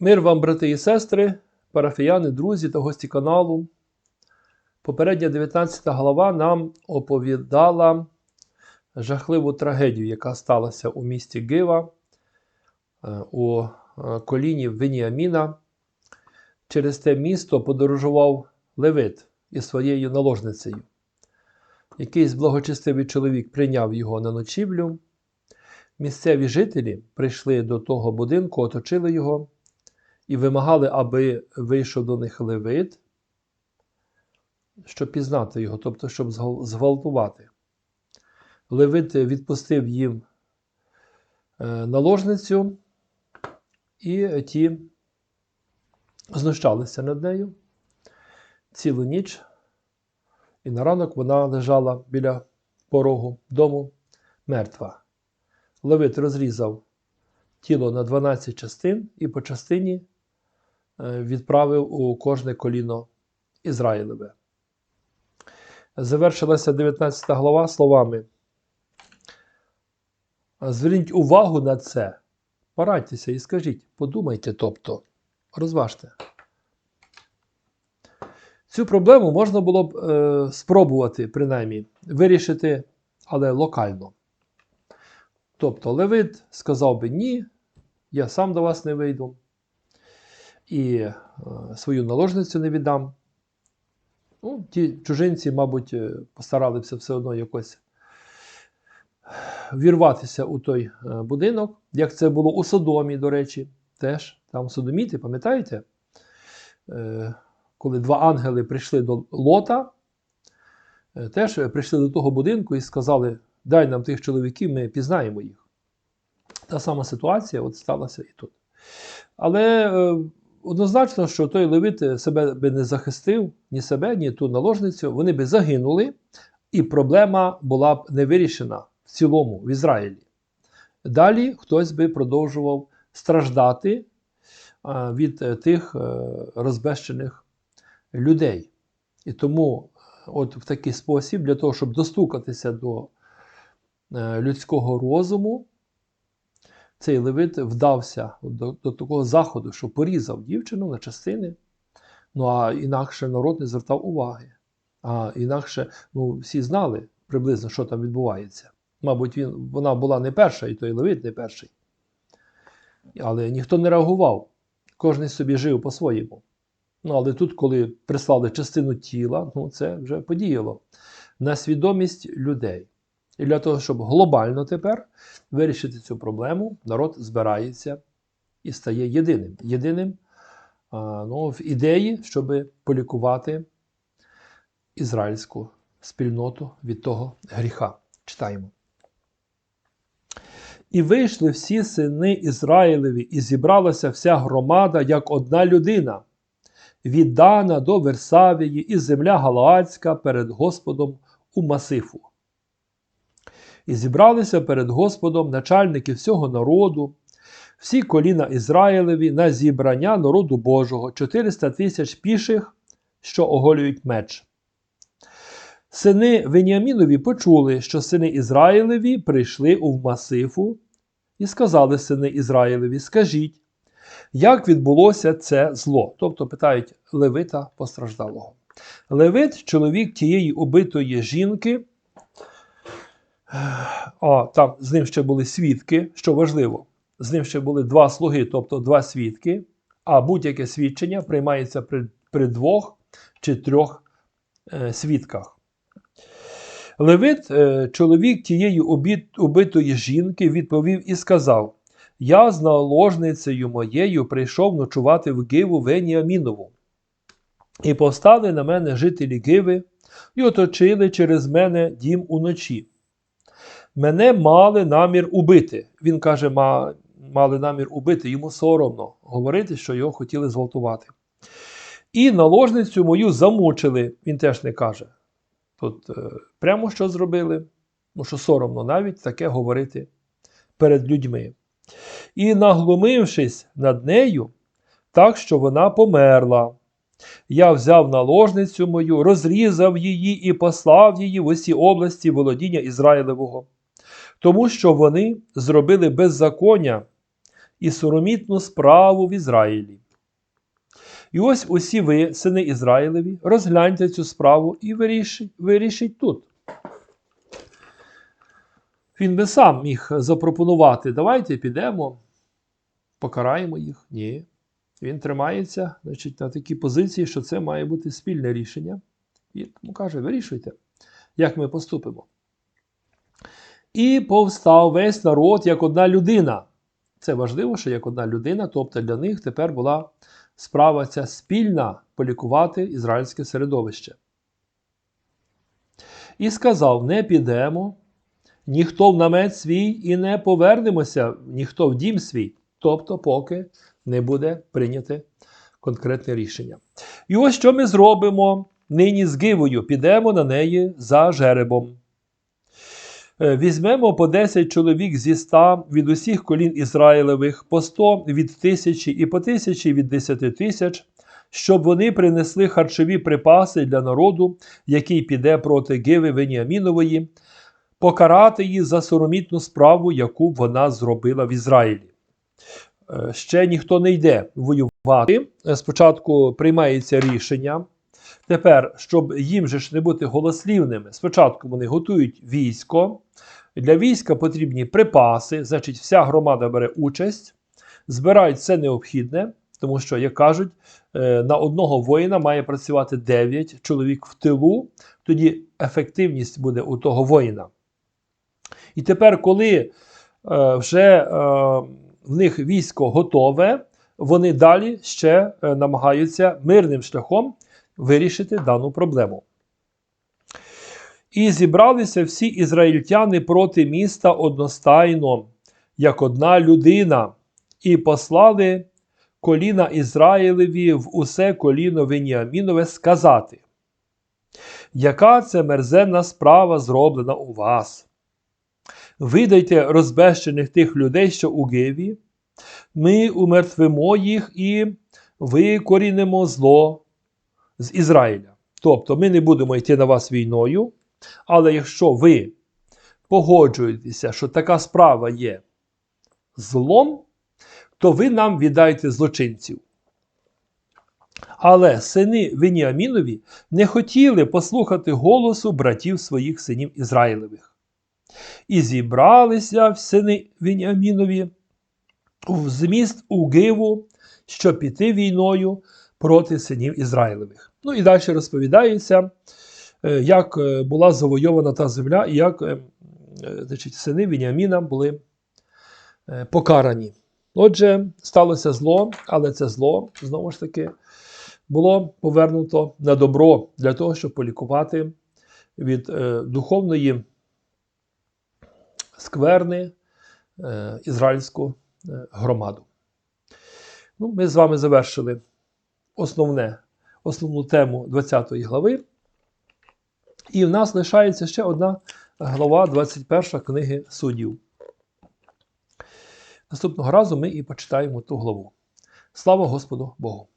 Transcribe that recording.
Мир вам, брати і сестри, парафіяни, друзі та гості каналу. Попередня 19 глава нам оповідала жахливу трагедію, яка сталася у місті Гива е, у е, коліні Веніаміна. Через те місто подорожував Левит із своєю наложницею. Якийсь благочестивий чоловік прийняв його на ночівлю. Місцеві жителі прийшли до того будинку, оточили його і вимагали, аби вийшов до них левит, щоб пізнати його, тобто, щоб зґвалтувати. Левит відпустив їм е, наложницю, і ті знущалися над нею цілу ніч, і на ранок вона лежала біля порогу дому мертва. Левит розрізав тіло на 12 частин і по частині відправив у кожне коліно Ізраїлеве. Завершилася 19 глава словами. Зверніть увагу на це, порадьтеся і скажіть, подумайте, тобто, розважте. Цю проблему можна було б е, спробувати, принаймні, вирішити, але локально. Тобто Левит сказав би ні, я сам до вас не вийду, і е, свою наложницю не віддам. Ну, ті чужинці, мабуть, е, постаралися все одно якось вірватися у той е, будинок, як це було у Содомі, до речі, теж там Содоміти, пам'ятаєте? Коли два ангели прийшли до Лота, теж прийшли до того будинку і сказали: дай нам тих чоловіків, ми пізнаємо їх. Та сама ситуація от сталася і тут. Але однозначно, що той левит себе би не захистив ні себе, ні ту наложницю, вони би загинули, і проблема була б не вирішена в цілому в Ізраїлі. Далі хтось би продовжував страждати е, від е, тих е, розбещених людей. І тому, от в такий спосіб, для того, щоб достукатися до е, людського розуму, цей левит вдався до, до такого заходу, що порізав дівчину на частини. Ну а інакше народ не звертав уваги. А інакше ну, всі знали приблизно, що там відбувається. Мабуть, він, вона була не перша, і той левит не перший. Але ніхто не реагував. Кожен собі жив по-своєму. Ну, але тут, коли прислали частину тіла, ну, це вже подіяло на свідомість людей. І для того, щоб глобально тепер вирішити цю проблему, народ збирається і стає єдиним. Єдиним ну, в ідеї, щоб полікувати ізраїльську спільноту від того гріха. Читаємо. І вийшли всі сини Ізраїлеві, і зібралася вся громада як одна людина, від Дана до Версавії, і земля Галаадська перед Господом у Масифу. І зібралися перед Господом начальники всього народу, всі коліна Ізраїлеві на зібрання народу Божого, 400 тисяч піших, що оголюють меч. Сини Веніамінові почули, що сини Ізраїлеві прийшли у Масифу, і сказали сини Ізраїлеві: Скажіть, як відбулося це зло? Тобто питають Левита постраждалого. Левит, чоловік тієї убитої жінки, а там з ним ще були свідки, що важливо, з ним ще були два слуги, тобто два свідки, а будь-яке свідчення приймається при, при двох чи трьох е, свідках. Левит, е, чоловік тієї убитої жінки, відповів і сказав: Я з наложницею моєю прийшов ночувати в Гиву Веніамінову. І повстали на мене жителі Гиви і оточили через мене дім уночі. Мене мали намір убити. Він каже, «Ма- мали намір убити, йому соромно говорити, що його хотіли зґвалтувати. І наложницю мою замучили, він теж не каже. Тут е, прямо що зробили, ну що соромно навіть таке говорити перед людьми. І наглумившись над нею, так що вона померла. Я взяв наложницю мою, розрізав її і послав її в усі області володіння Ізраїлевого, тому що вони зробили беззаконня і соромітну справу в Ізраїлі. І ось усі ви, сини Ізраїлеві, розгляньте цю справу і вирішіть, вирішіть тут. Він би сам міг запропонувати, давайте підемо, покараємо їх. Ні. Він тримається значить, на такій позиції, що це має бути спільне рішення. І тому каже: вирішуйте, як ми поступимо. І повстав весь народ як одна людина. Це важливо, що як одна людина, тобто для них тепер була справа ця спільна полікувати ізраїльське середовище. І сказав: не підемо, ніхто в намет свій і не повернемося, ніхто в дім свій, тобто, поки не буде прийняте конкретне рішення. І ось що ми зробимо нині з Гивою, підемо на неї за жеребом. Е, Візьмемо по 10 чоловік зі ста від усіх колін Ізраїлевих, по 100 від тисячі і по тисячі від десяти тисяч, щоб вони принесли харчові припаси для народу, який піде проти Гиви Веніамінової, покарати її за соромітну справу, яку вона зробила в Ізраїлі. Е, Ще ніхто не йде воювати. Е, Спочатку приймається рішення. Тепер, щоб їм же ж не бути голослівними, спочатку вони готують військо. Для війська потрібні припаси, значить, вся громада бере участь, збирають все необхідне, тому що, як кажуть, е, на одного воїна має працювати 9 чоловік в тилу, тоді ефективність буде у того воїна. І тепер, коли е, вже е, в них військо готове, вони далі ще намагаються мирним шляхом вирішити дану проблему. І зібралися всі ізраїльтяни проти міста одностайно, як одна людина, і послали коліна Ізраїлеві в усе коліно Веніамінове сказати, яка це мерзенна справа зроблена у вас? Видайте розбещених тих людей, що у Гиві, ми умертвимо їх і викорінимо зло з Ізраїля. Тобто ми не будемо йти на вас війною, але якщо ви погоджуєтеся, що така справа є злом, то ви нам віддайте злочинців. Але сини Веніамінові не хотіли послухати голосу братів своїх синів Ізраїлевих. І зібралися сини Веніамінові в зміст у Гиву, щоб піти війною проти синів Ізраїлевих. Ну і далі розповідається, е, як е, була завойована та земля, і як е, значить, сини Веніаміна були покарані. Отже, сталося зло, але це зло, знову ж таки, було повернуто на добро для того, щоб полікувати від духовної скверни ізраїльську громаду. Ну, Ми з вами завершили основне, основну тему 20 глави. І в нас лишається ще одна глава 21 книги суддів. Наступного разу ми і почитаємо ту главу. Слава Господу Богу!